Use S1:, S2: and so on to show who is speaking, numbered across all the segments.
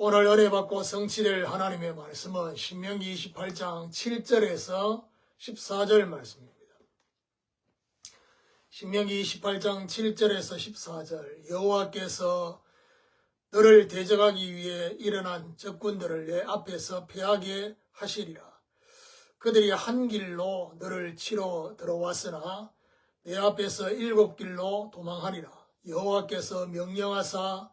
S1: 오늘 은혜 받고 성취될 하나님의 말씀은 신명기 28장 7절에서 14절 말씀입니다. 신명기 28장 7절에서 14절 여호와께서 너를 대적하기 위해 일어난 적군들을 내 앞에서 패하게 하시리라. 그들이 한 길로 너를 치러 들어왔으나 내 앞에서 일곱 길로 도망하리라. 여호와께서 명령하사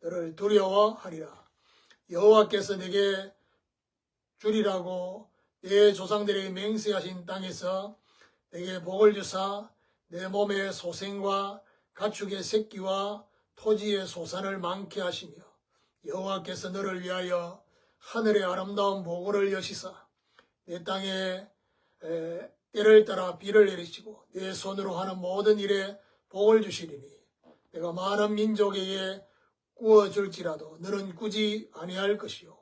S1: 너를 두려워하리라. 여호와께서 내게 주리라고 내 조상들에게 맹세하신 땅에서 내게 복을 주사 내 몸의 소생과 가축의 새끼와 토지의 소산을 많게 하시며 여호와께서 너를 위하여 하늘의 아름다운 보고를 여시사 내 땅에 에, 때를 따라 비를 내리시고 내 손으로 하는 모든 일에 복을 주시리니 내가 많은 민족에게 구워줄지라도 너는 꾸지 아니할 것이요.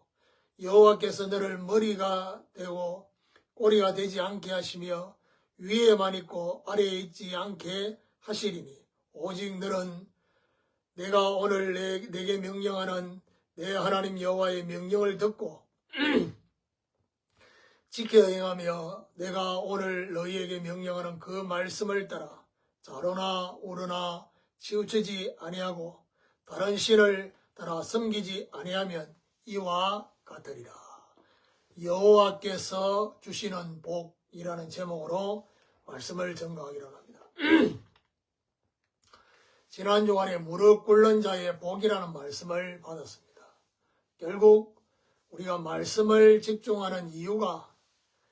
S1: 여호와께서 너를 머리가 되고 꼬리가 되지 않게 하시며 위에만 있고 아래에 있지 않게 하시리니 오직 너는 내가 오늘 내, 내게 명령하는 내 하나님 여호와의 명령을 듣고 지켜 행하며 내가 오늘 너희에게 명령하는 그 말씀을 따라 자로나 오르나 치우치지 아니하고 다른 신을 따라 섬기지 아니하면 이와 같으리라. 여호와께서 주시는 복이라는 제목으로 말씀을 전가하기로 합니다. 지난 주간에 무릎 꿇는 자의 복이라는 말씀을 받았습니다. 결국 우리가 말씀을 집중하는 이유가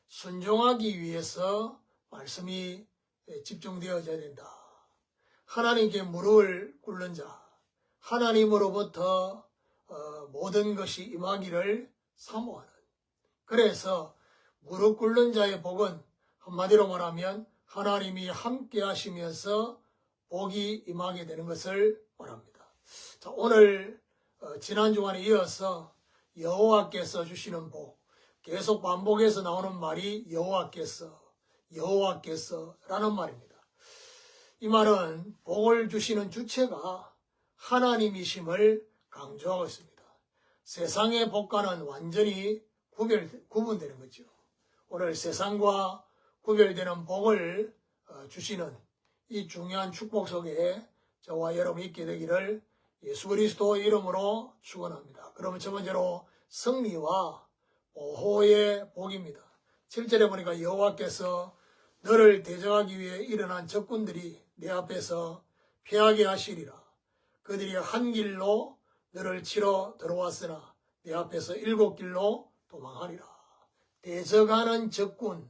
S1: 순종하기 위해서 말씀이 집중되어져야 된다. 하나님께 무릎을 꿇는 자, 하나님으로부터 어, 모든 것이 임하기를 사모하는. 그래서 무릎 꿇는 자의 복은 한마디로 말하면 하나님이 함께 하시면서 복이 임하게 되는 것을 말합니다. 자, 오늘 어, 지난 주간에 이어서 여호와께서 주시는 복 계속 반복해서 나오는 말이 여호와께서 여호와께서라는 말입니다. 이 말은 복을 주시는 주체가 하나님이심을 강조하고 있습니다. 세상의 복과는 완전히 구별, 구분되는 거죠. 오늘 세상과 구별되는 복을 어, 주시는 이 중요한 축복 속에 저와 여러분이 있게 되기를 예수 그리스도 이름으로 축원합니다. 그러면 첫 번째로 승리와 보호의 복입니다. 7절에 보니까 여호와께서 너를 대적하기 위해 일어난 적군들이 내 앞에서 피하게 하시리라. 그들이 한 길로 너를 치러 들어왔으나 내 앞에서 일곱 길로 도망하리라. 대적하는 적군,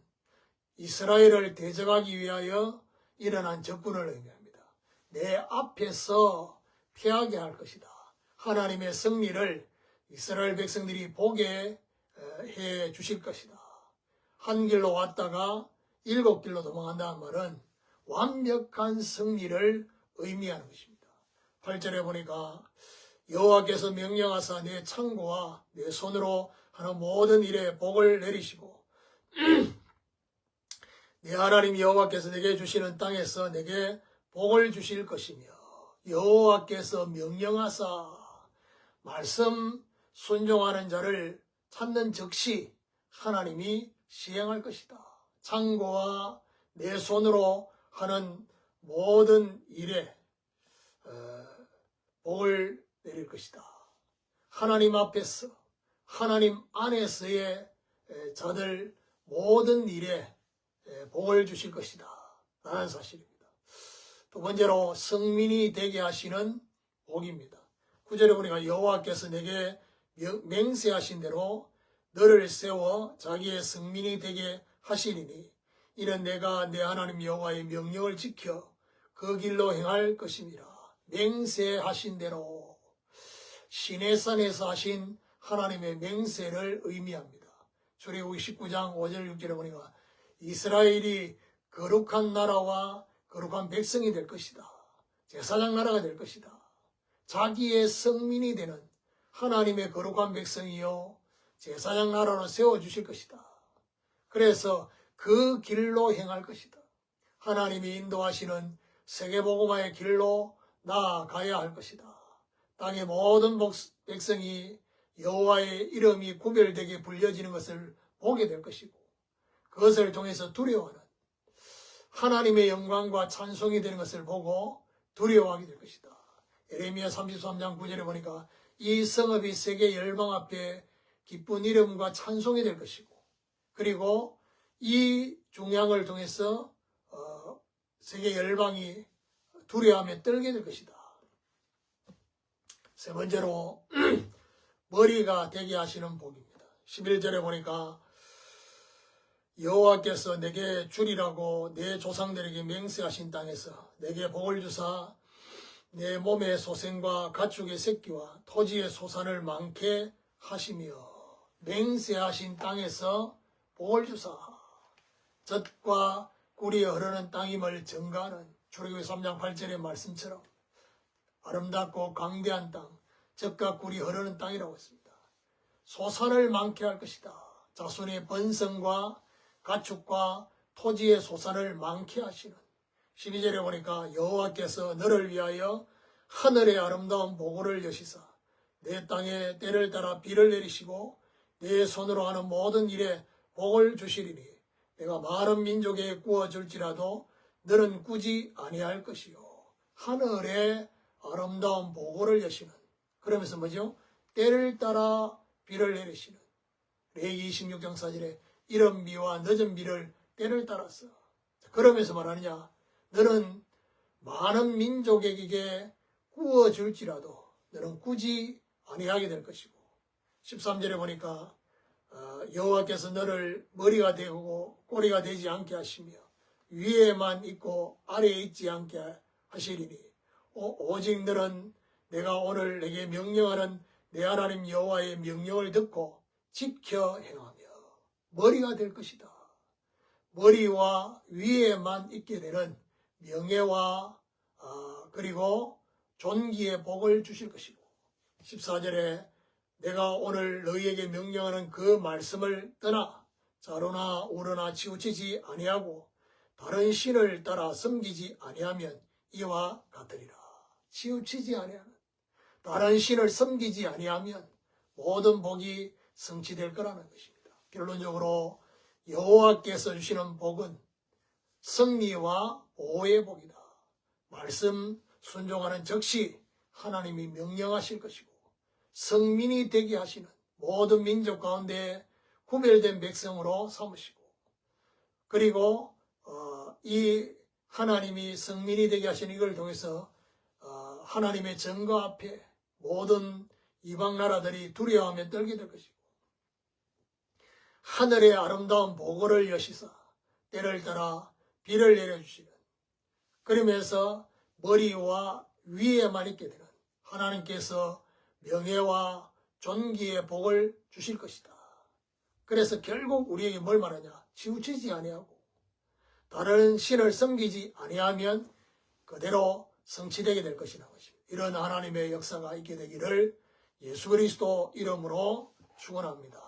S1: 이스라엘을 대적하기 위하여 일어난 적군을 의미합니다. 내 앞에서 피하게 할 것이다. 하나님의 승리를 이스라엘 백성들이 보게 해 주실 것이다. 한 길로 왔다가 일곱 길로 도망한다는 말은 완벽한 승리를 의미하는 것입니다. 8절에 보니까 여호와께서 명령하사 내 창고와 내 손으로 하는 모든 일에 복을 내리시고 내 하나님 여호와께서 내게 주시는 땅에서 내게 복을 주실 것이며 여호와께서 명령하사 말씀 순종하는 자를 찾는 즉시 하나님이 시행할 것이다. 창고와 내 손으로 하는 모든 일에 어, 복을 내릴 것이다. 하나님 앞에서 하나님 안에서의 자들 모든 일에 복을 주실 것이다. 라는 사실입니다. 두 번째로 성민이 되게 하시는 복입니다. 구절에 보니까 여호와께서 내게 맹세하신 대로 너를 세워 자기의 성민이 되게 하시리니 이는 내가 내 하나님 여호와의 명령을 지켜 그 길로 행할 것입니다. 맹세하신 대로 시내산에서 하신 하나님의 맹세를 의미합니다. 출애굽기 19장 5절 6절에 보니까 이스라엘이 거룩한 나라와 거룩한 백성이 될 것이다. 제사장 나라가 될 것이다. 자기의 성민이 되는 하나님의 거룩한 백성이요 제사장 나라로 세워 주실 것이다. 그래서 그 길로 행할 것이다. 하나님이 인도하시는 세계복음화의 길로 나아가야 할 것이다. 땅의 모든 복- 백성이 여호와의 이름이 구별되게 불려지는 것을 보게 될 것이고 그것을 통해서 두려워하는 하나님의 영광과 찬송이 되는 것을 보고 두려워하게 될 것이다. 예레미야 33장 9절에 보니까 이 성읍이 세계 열방 앞에 기쁜 이름과 찬송이 될 것이고 그리고 이 종양을 통해서 어, 세계 열방이 두려워하며 떨게 될 것이다. 세 번째로 머리가 되게 하시는 복입니다. 11절에 보니까 여호와께서 내게 주리라고 내 조상들에게 맹세하신 땅에서 내게 복을 주사 내 몸의 소생과 가축의 새끼와 토지의 소산을 많게 하시며 맹세하신 땅에서 복을 주사 젖과 꿀이 흐르는 땅임을 증가하는 출애굽기 3장 8절의 말씀처럼 아름답고 강대한 땅, 젖과 꿀이 흐르는 땅이라고 했습니다. 소산을 많게 할 것이다. 자손의 번성과 가축과 토지의 소산을 많게 하시는 12절에 보니까 여호와께서 너를 위하여 하늘의 아름다운 보고를 여시사 내 땅에 때를 따라 비를 내리시고 내 손으로 하는 모든 일에 복을 주시리니 내가 많은 민족에 구워 줄지라도 너는 꾸지 아니할 것이요. 하늘에 아름다운 보고를 여시는. 그러면서 뭐죠? 때를 따라 비를 내리시는. 레기 26장 4절에 이런 비와 늦은 비를 때를 따라서. 그러면서 말하느냐? 너는 많은 민족에게 구워 줄지라도 너는 꾸지 아니하게 될 것이고. 13절에 보니까 어, 여호와께서 너를 머리가 되고 꼬리가 되지 않게 하시며 위에만 있고 아래에 있지 않게 하시리니 오- 오직 너는 내가 오늘 내게 명령하는 내 하나님 여호와의 명령을 듣고 지켜 행하며 머리가 될 것이다. 머리와 위에만 있게 되는 명예와 아, 그리고 존귀의 복을 주실 것이고 14절에 내가 오늘 너희에게 명령하는 그 말씀을 떠나 자로나 우러나 치우치지 아니하고 다른 신을 따라 섬기지 아니하면 이와 같으리라. 치우치지 아니하는 다른 신을 섬기지 아니하면 모든 복이 성취될 거라는 것입니다. 결론적으로 여호와께서 주시는 복은 승리와 보호의 복이다. 말씀 순종하는 즉시 하나님이 명령하실 것이고 성민이 되게 하시는 모든 민족 가운데 구별된 백성으로 삼으시고 그리고 어, 이 하나님이 성민이 되게 하시는 이걸 통해서 어, 하나님의 정거 앞에 모든 이방 나라들이 두려워하며 떨게 될 것이고 하늘의 아름다운 보고를 여시사 때를 따라 비를 내려주시는 그러면서 머리와 위에만 있게 되는 하나님께서 명예와 존귀의 복을 주실 것이다. 그래서 결국 우리에게 뭘 말하냐? 치우치지 아니하고 다른 신을 섬기지 아니하면 그대로 성취되게 될 것이라는 것입니다. 이런 하나님의 역사가 있게 되기를 예수 그리스도 이름으로 축원합니다.